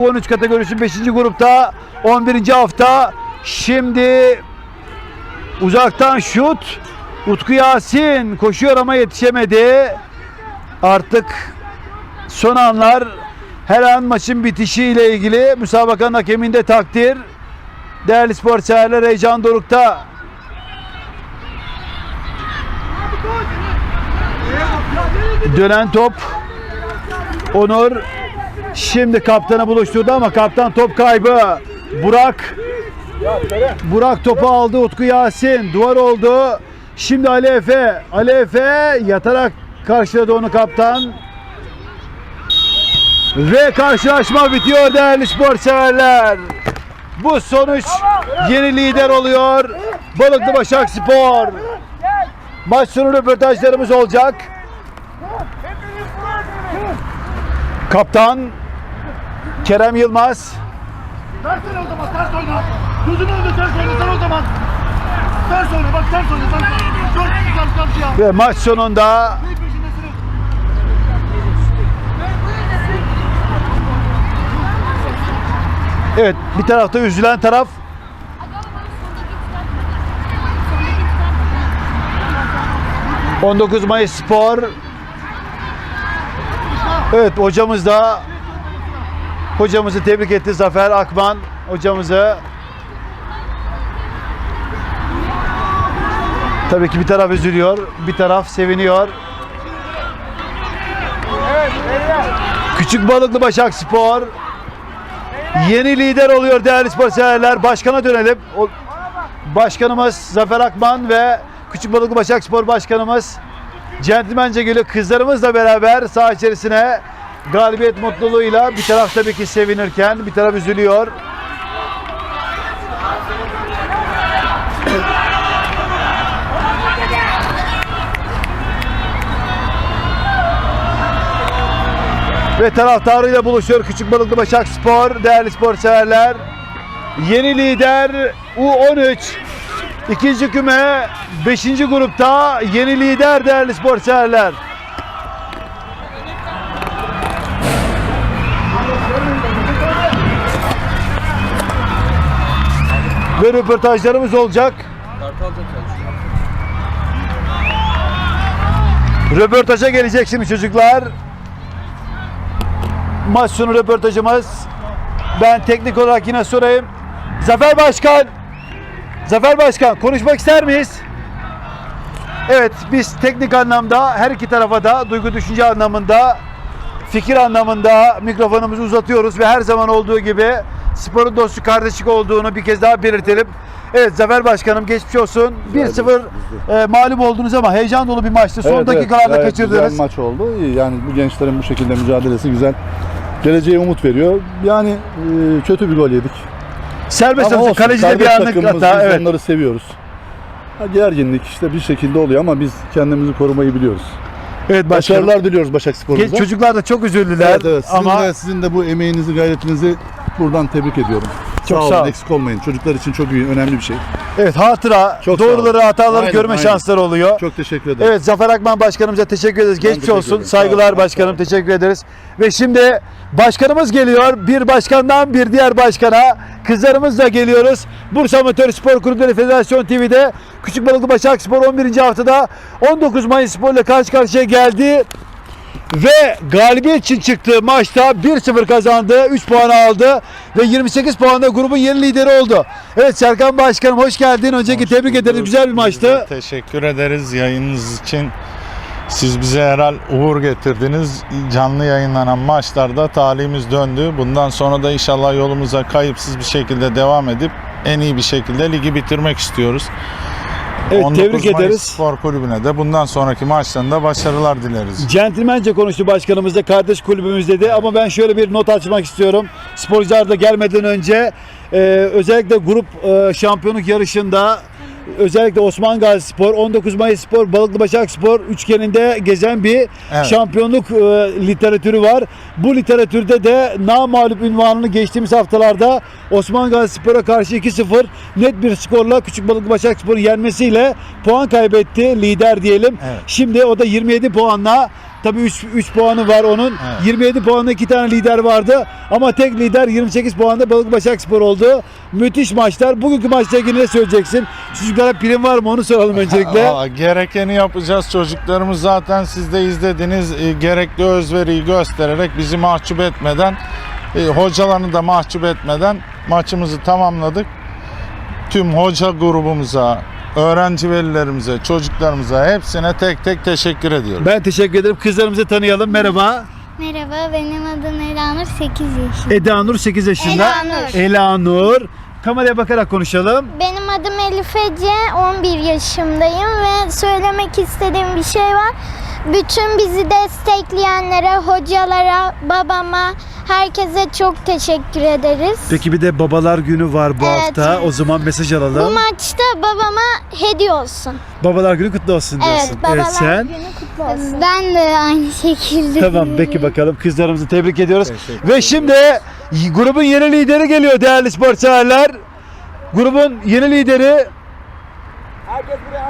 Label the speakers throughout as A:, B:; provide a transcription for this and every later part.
A: 13 kategorisi 5. grupta 11. hafta. Şimdi uzaktan şut. Utku Yasin koşuyor ama yetişemedi. Artık son anlar her an maçın bitişiyle ilgili müsabakanın hakeminde takdir. Değerli spor severler heyecan dorukta. Dönen top. Onur şimdi kaptanı buluşturdu ama kaptan top kaybı. Burak Burak topu aldı Utku Yasin. Duvar oldu. Şimdi Ali Efe. Ali Efe yatarak karşıladı onu kaptan. Ve karşılaşma bitiyor değerli spor severler. Bu sonuç yeni lider oluyor. Balıklı Başak Spor. Maç sonu röportajlarımız olacak. Kaptan Kerem Yılmaz.
B: Ters oyna o zaman, ters oyna. Gözünü önünde ters oyna sen o zaman. Ters oyna, bak ters oyna, oyna. Çok güzel karşıya.
A: Ve maç sonunda
B: Ne peşindesiniz?
A: evet bir tarafta üzülen taraf 19 Mayıs Spor. Evet hocamız da hocamızı tebrik etti Zafer Akman hocamızı. Tabii ki bir taraf üzülüyor, bir taraf seviniyor. Küçük Balıklı Başak Spor yeni lider oluyor değerli spor severler. Başkana dönelim. Başkanımız Zafer Akman ve Küçük Balıklı Başak Spor Başkanımız centilmence geliyor. Kızlarımızla beraber saha içerisine galibiyet mutluluğuyla bir taraf tabii ki sevinirken bir taraf üzülüyor. Ve taraftarıyla buluşuyor Küçük Balıklı Başak Spor. Değerli spor severler. Yeni lider U13. İkinci küme 5. grupta yeni lider değerli spor severler. Ve röportajlarımız olacak. Röportaja gelecek şimdi çocuklar. Maç sonu röportajımız. Ben teknik olarak yine sorayım. Zafer Başkan. Zafer Başkan konuşmak ister miyiz? Evet biz teknik anlamda her iki tarafa da duygu düşünce anlamında fikir anlamında mikrofonumuzu uzatıyoruz ve her zaman olduğu gibi sporun dostu kardeşlik olduğunu bir kez daha belirtelim. Evet Zafer Başkanım geçmiş olsun. 1-0 e, mağlup oldunuz ama heyecan dolu bir maçtı. Son
C: Evet, evet,
A: dakikalarda
C: gayet
A: kaçırdınız.
C: Güzel maç oldu. Yani bu gençlerin bu şekilde mücadelesi güzel. Geleceğe umut veriyor. Yani e, kötü bir gol yedik.
A: Serbest
C: Ama
A: atış,
C: olsun,
A: kaleci de bir
C: serbest
A: anlık
C: takımımız,
A: hata.
C: Biz
A: Evet.
C: onları seviyoruz. Ha, gerginlik işte bir şekilde oluyor ama biz kendimizi korumayı biliyoruz.
A: Evet başkanım.
C: Başarılar diliyoruz Başak Spor'umuza.
A: Genç çocuklar da çok üzüldüler
C: Evet, evet. Sizin,
A: ama
C: de, sizin de bu emeğinizi, gayretinizi buradan tebrik ediyorum.
A: Çok
C: sağ olun,
A: sağ
C: eksik olmayın. Çocuklar için çok iyi, önemli bir şey.
A: evet hatıra,
C: Çok
A: doğruları, hataları
C: Aynen,
A: görme
C: aynen.
A: şansları oluyor.
C: Çok teşekkür ederim.
A: Evet Zafer Akman Başkanımıza teşekkür ederiz. Geçmiş
C: teşekkür
A: olsun.
C: ederim.
A: Saygılar
C: Sağ olun.
A: Başkanım. Teşekkür ederiz. Ve şimdi başkanımız geliyor. Bir başkandan bir diğer başkana. Kızlarımızla geliyoruz. Bursa Amatör Spor Kulüpleri Federasyon TV'de Küçük Balıklı Başak Spor 11. haftada 19 Mayıs Spor ile karşı karşıya geldi. Ve galibiyet için çıktığı maçta 1-0 kazandı. 3 puan aldı. Ve 28 puanla grubun yeni lideri oldu. Evet Serkan Başkanım hoş geldin. Önceki tebrik ederiz. Güzel bir maçtı.
D: Teşekkür ederiz yayınınız için. Siz bize herhal uğur getirdiniz. Canlı yayınlanan maçlarda talihimiz döndü. Bundan sonra da inşallah yolumuza kayıpsız bir şekilde devam edip en iyi bir şekilde ligi bitirmek istiyoruz.
A: Evet,
D: 19
A: tebrik
D: Mayıs
A: ederiz.
D: Spor Kulübü'ne de bundan sonraki maçlarında başarılar dileriz.
A: Centilmence konuştu başkanımız da kardeş kulübümüz dedi ama ben şöyle bir not açmak istiyorum. Sporcular da gelmeden önce e, özellikle grup e, şampiyonluk yarışında özellikle Osman Gazi Spor, 19 Mayıs Spor, Balıklı Başak Spor üçgeninde gezen bir
D: Evet.
A: şampiyonluk e, literatürü var. Bu literatürde de namağlup ünvanını geçtiğimiz haftalarda Osman Gazi Spor'a karşı 2-0 net bir skorla Küçük Balıklı Başak Spor'u yenmesiyle puan kaybetti. Lider diyelim.
D: Evet.
A: Şimdi o da 27 puanla Tabii 3 3 puanı var onun.
D: Evet.
A: 27 puanlı iki tane lider vardı. Ama tek lider 28 puanda Balık Başakspor oldu. Müthiş maçlar. Bugünkü maçla ilgili ne söyleyeceksin? Çocuklara prim var mı onu soralım öncelikle.
D: Aa, gerekeni yapacağız. Çocuklarımız zaten siz de izlediniz. E, gerekli özveriyi göstererek bizi mahcup etmeden, e, hocalarını da mahcup etmeden maçımızı tamamladık. Tüm hoca grubumuza, öğrenci velilerimize, çocuklarımıza hepsine tek tek teşekkür ediyorum.
A: Ben teşekkür ederim. Kızlarımızı tanıyalım. Merhaba.
E: Merhaba, benim adım Elanur, 8 yaşındayım.
A: Eda Nur 8 yaşında.
E: Elanur.
A: Ela Nur. Kameraya bakarak konuşalım.
E: Benim adım Elif Ece, 11 yaşındayım ve söylemek istediğim bir şey var. Bütün bizi destekleyenlere, hocalara, babama, herkese çok teşekkür ederiz.
A: Peki bir de babalar günü var bu
E: Evet,
A: hafta. O zaman mesaj
E: Bu
A: alalım.
E: maçta babama hediye olsun.
A: Babalar günü kutlu olsun diyorsun.
E: Evet, babalar
A: sen?
E: günü kutlu olsun. Ben de aynı şekilde.
A: Tamam peki bakalım kızlarımızı tebrik ediyoruz. Ve şimdi grubun yeni lideri geliyor değerli spor severler. Grubun yeni lideri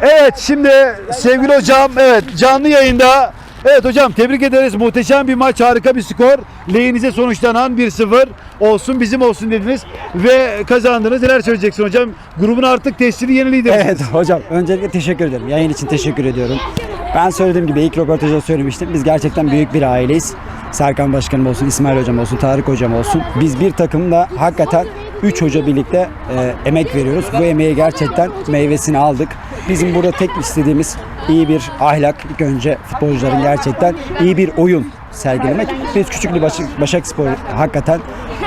A: Evet şimdi sevgili hocam evet canlı yayında Evet hocam tebrik ederiz. Muhteşem bir maç, harika bir skor. Lehinize sonuçlanan 1-0 olsun bizim olsun dediniz ve kazandınız. Neler söyleyeceksin hocam? Grubun artık testini yeni lideri.
F: Evet hocam öncelikle teşekkür ederim. Yayın için teşekkür ediyorum. Ben söylediğim gibi ilk röportajda söylemiştim. Biz gerçekten büyük bir aileyiz. Serkan Başkanım olsun, İsmail Hocam olsun, Tarık Hocam olsun. Biz bir takımda hakikaten 3 hoca birlikte e, emek veriyoruz. Bu emeği gerçekten meyvesini aldık. Bizim burada tek istediğimiz iyi bir ahlak. İlk önce futbolcuların gerçekten iyi bir oyun sergilemek. Biz küçük bir Başak, Başakspor hakikaten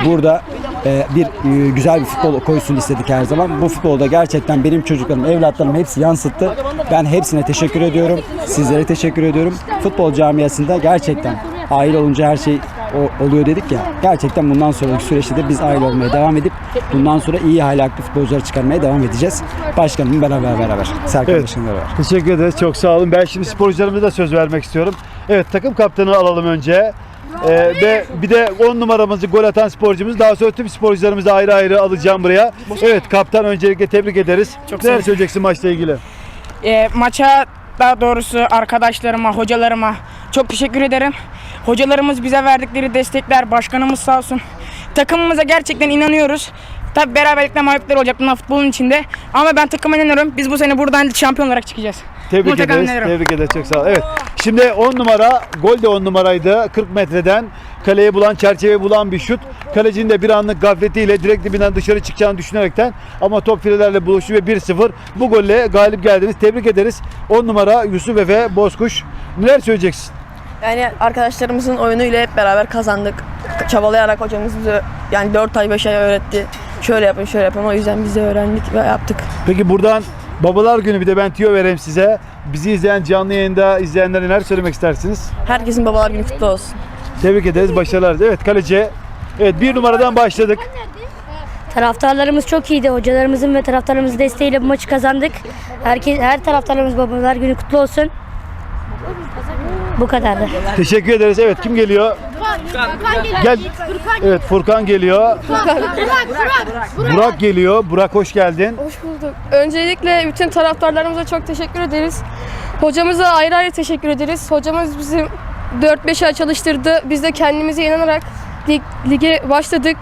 F: burada e, bir e, güzel bir futbol koysun istedik her zaman. Bu futbolda gerçekten benim çocuklarım, evlatlarım hepsi yansıttı. Ben hepsine teşekkür ediyorum. Sizlere teşekkür ediyorum. Futbol camiasında gerçekten aile olunca her şey o- oluyor dedik ya. Gerçekten bundan sonraki süreçte de biz aile olmaya devam edip bundan sonra iyi ahlaklı futbolcular çıkarmaya devam edeceğiz. Başkanım beraber beraber. Serkan
A: Evet.
F: Başkan'la beraber.
A: Teşekkür ederiz. Çok sağ olun. Ben şimdi sporcularımıza da söz vermek istiyorum. Evet takım kaptanı alalım önce. Ee, ve bir de 10 numaramızı gol atan sporcumuz. Daha sonra tüm sporcularımızı ayrı ayrı alacağım buraya. Evet kaptan öncelikle tebrik ederiz.
G: Çok
A: Neler söyleyeceksin maçla ilgili?
G: E, maça daha doğrusu arkadaşlarıma, hocalarıma çok teşekkür ederim. Hocalarımız bize verdikleri destekler, başkanımız sağ olsun. Takımımıza gerçekten inanıyoruz. Tabi beraberlikle mağluplar olacak bunlar futbolun içinde. Ama ben takıma inanıyorum. Biz bu sene buradan şampiyon olarak çıkacağız.
A: Tebrik
G: Mutlaka
A: ederiz. Tebrik ederiz. Çok sağ ol. Evet. Şimdi 10 numara gol de 10 numaraydı. 40 metreden kaleye bulan, çerçeve bulan bir şut. Kalecinin de bir anlık gafletiyle direkt dibinden dışarı çıkacağını düşünerekten ama top filelerle buluştu ve 1-0 bu golle galip geldiniz. Tebrik ederiz. 10 numara Yusuf Efe Bozkuş. Neler söyleyeceksin?
H: Yani arkadaşlarımızın oyunuyla hep beraber kazandık. Çabalayarak hocamız bize yani 4 ay 5 ay öğretti. Şöyle yapın şöyle yapın o yüzden biz de öğrendik ve yaptık.
A: Peki buradan Babalar Günü bir de ben tüyo vereyim size. Bizi izleyen canlı yayında izleyenlere neler söylemek istersiniz?
H: Herkesin babalar günü kutlu olsun.
A: Tebrik ederiz. Başarılar. Evet kaleci. Evet bir numaradan başladık.
I: Taraftarlarımız çok iyiydi. Hocalarımızın ve taraftarlarımızın desteğiyle bu maçı kazandık. Herkes, her taraftarlarımız babalar günü kutlu olsun. Bu kadardı.
A: Teşekkür ederiz. Evet kim geliyor? Gel. Evet Furkan geliyor. Burak geliyor. Burak hoş geldin.
J: Hoş bulduk. Öncelikle bütün taraftarlarımıza çok teşekkür ederiz. Hocamıza ayrı ayrı teşekkür ederiz. Hocamız bizim 4-5 ay çalıştırdı. Biz de kendimize inanarak lig, lige başladık.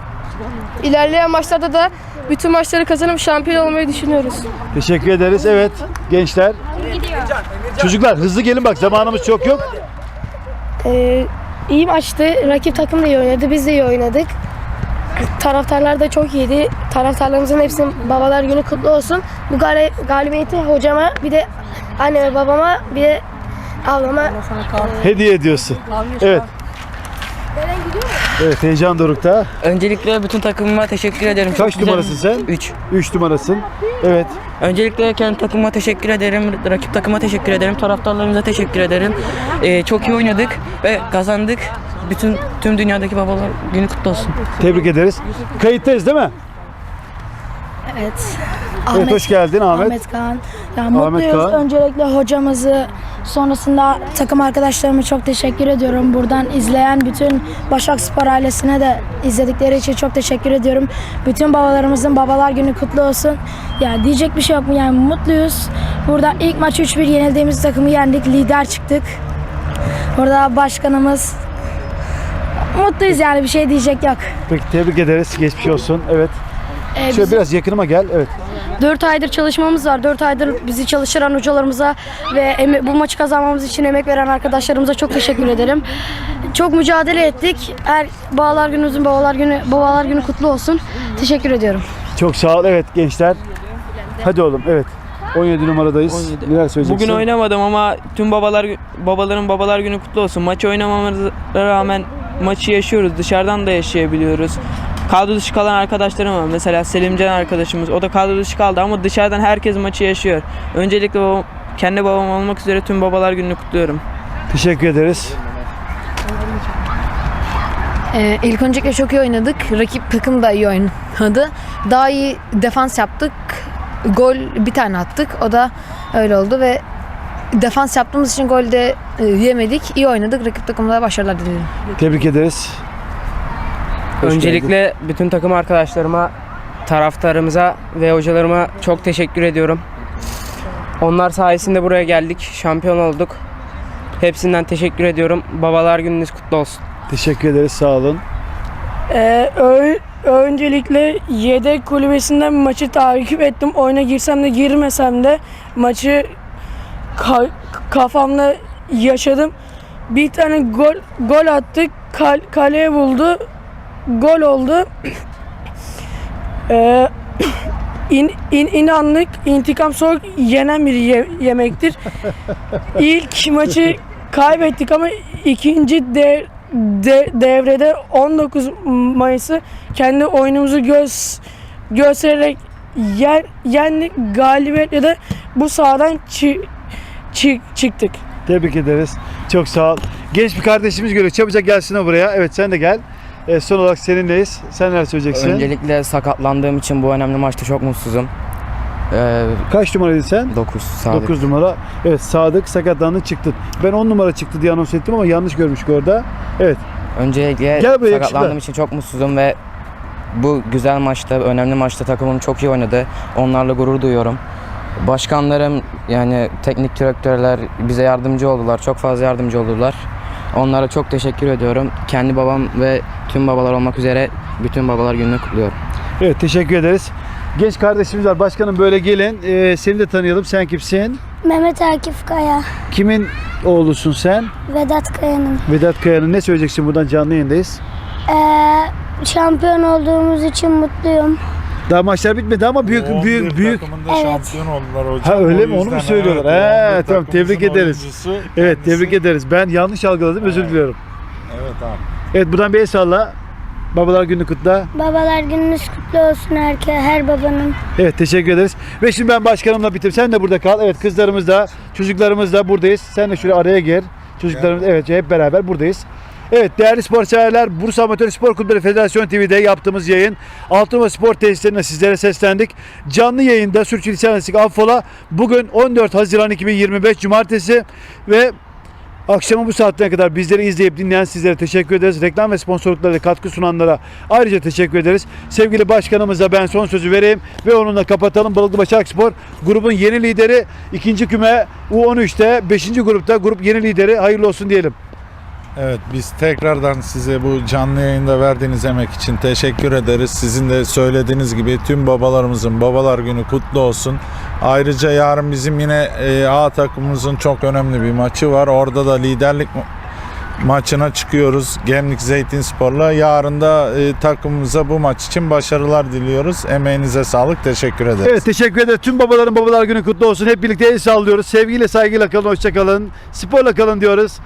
J: İlerleyen maçlarda da bütün maçları kazanıp şampiyon olmayı düşünüyoruz.
A: Teşekkür ederiz. Evet gençler. Çocuklar hızlı gelin bak zamanımız çok yok.
J: Ee, iyi maçtı. Rakip takım da iyi oynadı. Biz de iyi oynadık. Taraftarlar da çok iyiydi. Taraftarlarımızın hepsinin babalar günü kutlu olsun. Bu gali- galibiyeti hocama bir de anne ve babama bir de ablama
A: Hediye ediyorsun. Evet. Evet heyecan dorukta.
K: Öncelikle bütün takımıma teşekkür ederim.
A: Kaç numarasın sen?
K: 3.
A: 3 numarasın. Evet.
K: Öncelikle kendi takımıma teşekkür ederim. Rakip takıma teşekkür ederim. Taraftarlarımıza teşekkür ederim. Ee, çok iyi oynadık ve kazandık. Bütün tüm dünyadaki babalar günü kutlu olsun.
A: Tebrik ederiz. Kayıttayız değil mi?
I: Evet.
A: Evet hoş geldin Ahmet.
I: Kaan. Ya mutluyuz.
A: Kaan.
I: Öncelikle hocamızı sonrasında takım arkadaşlarıma çok teşekkür ediyorum. Buradan izleyen bütün Başakspor ailesine de izledikleri için çok teşekkür ediyorum. Bütün babalarımızın babalar günü kutlu olsun. Ya diyecek bir şey yok mu? Yani mutluyuz. Burada ilk maç 3-1 yenildiğimiz takımı yendik. Lider çıktık. Burada başkanımız mutluyuz yani bir şey diyecek yok.
A: Peki tebrik ederiz. Geçmiş olsun. Evet.
I: Ee,
A: Şöyle biraz yakınıma gel. Evet.
I: 4 aydır çalışmamız var. 4 aydır bizi çalıştıran hocalarımıza ve bu maçı kazanmamız için emek veren arkadaşlarımıza çok teşekkür ederim. Çok mücadele ettik. Her Babalar Günümüzün Babalar Günü Babalar Günü kutlu olsun. Teşekkür ediyorum.
A: Çok sağ ol. Evet gençler. Hadi oğlum. Evet. 17 numaradayız. Neler söyleyeceksin?
K: Bugün oynamadım ama tüm babalar babaların babalar günü kutlu olsun. Maçı oynamamıza rağmen maçı yaşıyoruz. Dışarıdan da yaşayabiliyoruz. Kadro dışı kalan arkadaşlarım var. Mesela Selimcan arkadaşımız. O da kadro dışı kaldı ama dışarıdan herkes maçı yaşıyor. Öncelikle babam, kendi babam olmak üzere tüm babalar gününü kutluyorum.
A: Teşekkür ederiz.
L: Ee, ilk öncelikle çok iyi oynadık. Rakip takım da iyi oynadı. Daha iyi defans yaptık. Gol bir tane attık. O da öyle oldu ve defans yaptığımız için gol de e, yemedik. İyi oynadık. Rakip takımlara başarılar dilerim.
A: Tebrik ederiz. Hoş
G: Öncelikle bütün takım arkadaşlarıma, taraftarımıza ve hocalarıma çok teşekkür ediyorum. Onlar sayesinde buraya geldik, şampiyon olduk. Hepsinden teşekkür ediyorum. Babalar gününüz kutlu olsun.
A: Teşekkür ederiz. Sağ olun.
I: Ee, ö- öncelikle yedek kulübesinden maçı takip ettim. Oyuna girsem de girmesem de maçı ka- kafamda yaşadım. Bir tane gol gol attık. Kal- kaleye buldu. Gol oldu. Ee, in, in, inanlık intikam soğuk yenen bir ye- yemektir. İlk maçı kaybettik ama ikinci de, de- devrede 19 Mayıs'ı kendi oyunumuzu göz göstererek yen, yendik. Galibiyetle de bu sahadan çı, çı- çıktık.
A: Tebrik ederiz. Çok sağ ol. Genç bir kardeşimiz geliyor. Çabucak gelsin o buraya. Evet sen de gel. Ee, son olarak seninleyiz. Sen neler söyleyeceksin?
K: Öncelikle sakatlandığım için bu önemli maçta çok mutsuzum. Ee,
A: Kaç numaraydın sen?
K: 9
A: 9 numara. Evet Sadık sakatlandın çıktın. Ben 10 numara çıktı diye anons ettim ama yanlış görmüştük orada. Evet.
K: Öncelikle
A: Gel buraya
K: sakatlandığım
A: yakışıklı.
K: için çok mutsuzum ve bu güzel maçta, önemli maçta takımım çok iyi oynadı. Onlarla gurur duyuyorum. Başkanlarım yani teknik direktörler bize yardımcı oldular. Çok fazla yardımcı oldular. Onlara çok teşekkür ediyorum. Kendi babam ve tüm babalar olmak üzere bütün babalar gününü kutluyorum.
A: Evet teşekkür ederiz. Genç kardeşimiz var. Başkanım böyle gelin. Ee, seni de tanıyalım. Sen kimsin?
E: Mehmet Akif Kaya,
A: Kimin oğlusun sen?
E: Vedat Kaya'nın.
A: Vedat Kaya'nın ne söyleyeceksin? Buradan canlı yayındayız.
E: Ee, şampiyon olduğumuz için mutluyum.
A: Daha maçlar bitmedi ama büyük
D: 11
A: büyük büyük.
E: Evet.
D: şampiyon oldular hocam.
A: Ha öyle mi? Onu mu söylüyorlar?
D: evet,
A: He,
D: 11
A: tamam tebrik ederiz. Evet tebrik ederiz. Ben yanlış algıladım. Özür diliyorum.
D: Evet abi.
A: Evet buradan bir el salla. Babalar günü kutla.
E: Babalar gününüz kutlu olsun herke, her babanın.
A: Evet teşekkür ederiz. Ve şimdi ben başkanımla bitireyim. Sen de burada kal. Evet kızlarımız da çocuklarımız da buradayız. Sen de şöyle araya gir. Çocuklarımız evet hep beraber buradayız. Evet değerli spor severler Bursa Amatör Spor Kulüpleri Federasyon TV'de yaptığımız yayın Altınova Spor Tesislerine sizlere seslendik. Canlı yayında Sürçülisan Esik Affola bugün 14 Haziran 2025 Cumartesi ve Akşamın bu saatine kadar bizleri izleyip dinleyen sizlere teşekkür ederiz. Reklam ve sponsorluklara katkı sunanlara ayrıca teşekkür ederiz. Sevgili başkanımıza ben son sözü vereyim ve onunla kapatalım. Balıklı Başak Spor grubun yeni lideri ikinci küme U13'te 5. grupta grup yeni lideri hayırlı olsun diyelim.
D: Evet biz tekrardan size bu canlı yayında verdiğiniz emek için teşekkür ederiz. Sizin de söylediğiniz gibi tüm babalarımızın babalar günü kutlu olsun. Ayrıca yarın bizim yine e, A takımımızın çok önemli bir maçı var. Orada da liderlik ma- maçına çıkıyoruz. Gemlik Zeytin Spor'la. Yarın da e, takımımıza bu maç için başarılar diliyoruz. Emeğinize sağlık. Teşekkür ederiz.
A: Evet teşekkür ederiz. Tüm babaların babalar günü kutlu olsun. Hep birlikte el sallıyoruz. Sevgiyle saygıyla kalın. Hoşça kalın. Sporla kalın diyoruz.